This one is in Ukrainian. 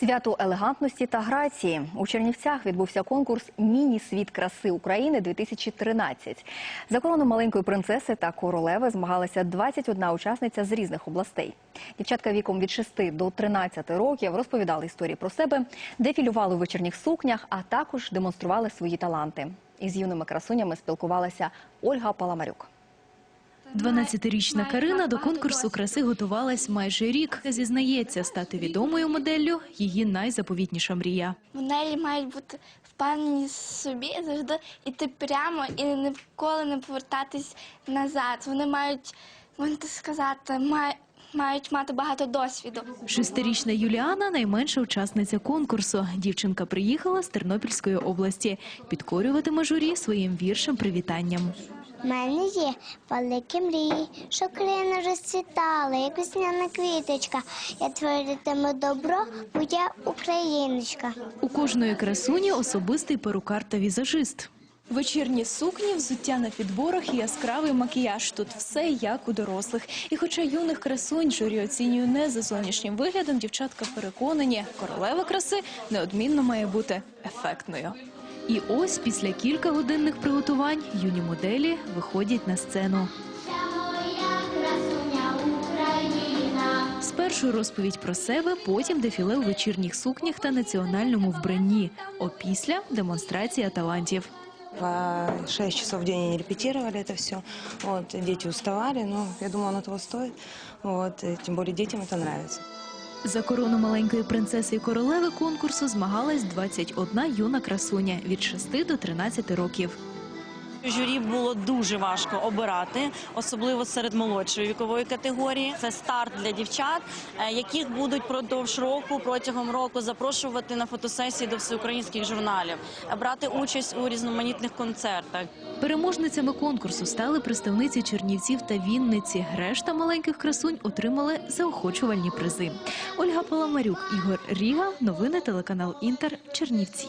Свято елегантності та грації у Чернівцях відбувся конкурс Міні-світ краси України 2013 За корону маленької принцеси та королеви змагалася 21 учасниця з різних областей. Дівчатка віком від 6 до 13 років розповідали історії про себе, дефілювали у вечірніх сукнях, а також демонстрували свої таланти. Із юними красунями спілкувалася Ольга Паламарюк. 12-річна Карина до конкурсу краси готувалась майже рік. Зізнається, стати відомою моделлю – її найзаповітніша мрія. Моделі мають бути впевнені в собі, завжди йти прямо і ніколи не повертатись назад. Вони мають, можна сказати, мають, мають мати багато досвіду. Шестирічна Юліана – найменша учасниця конкурсу. Дівчинка приїхала з Тернопільської області. Підкорюватиме журі своїм віршем-привітанням. У мене є великі мрії, що країна розцвітала, як весняна квіточка. Я творитиму добро, бо я україночка. У кожної красуні особистий перукар та візажист. Вечірні сукні, взуття на підборах і яскравий макіяж. Тут все як у дорослих. І хоча юних красунь журі оцінює не за зовнішнім виглядом, дівчатка переконані, королева краси неодмінно має бути ефектною. І ось після кількагодинних приготувань юні моделі виходять на сцену. Спершу розповідь про себе, потім дефіле у вечірніх сукнях та національному вбранні. Опісля демонстрація талантів. По 6 часов в день они репетировали это все. Вот, дети уставали, но я думаю, оно того стоит. Вот, и тем более детям это нравится. За корону маленької принцеси і королеви конкурсу змагалась 21 юна красуня від 6 до 13 років. Журі було дуже важко обирати, особливо серед молодшої вікової категорії. Це старт для дівчат, е, яких будуть продовж року, протягом року запрошувати на фотосесії до всеукраїнських журналів, е, брати участь у різноманітних концертах. Переможницями конкурсу стали представниці Чернівців та Вінниці. Решта маленьких красунь отримали заохочувальні призи. Ольга Паламарюк, Ігор Ріга. Новини телеканал Інтер. Чернівці.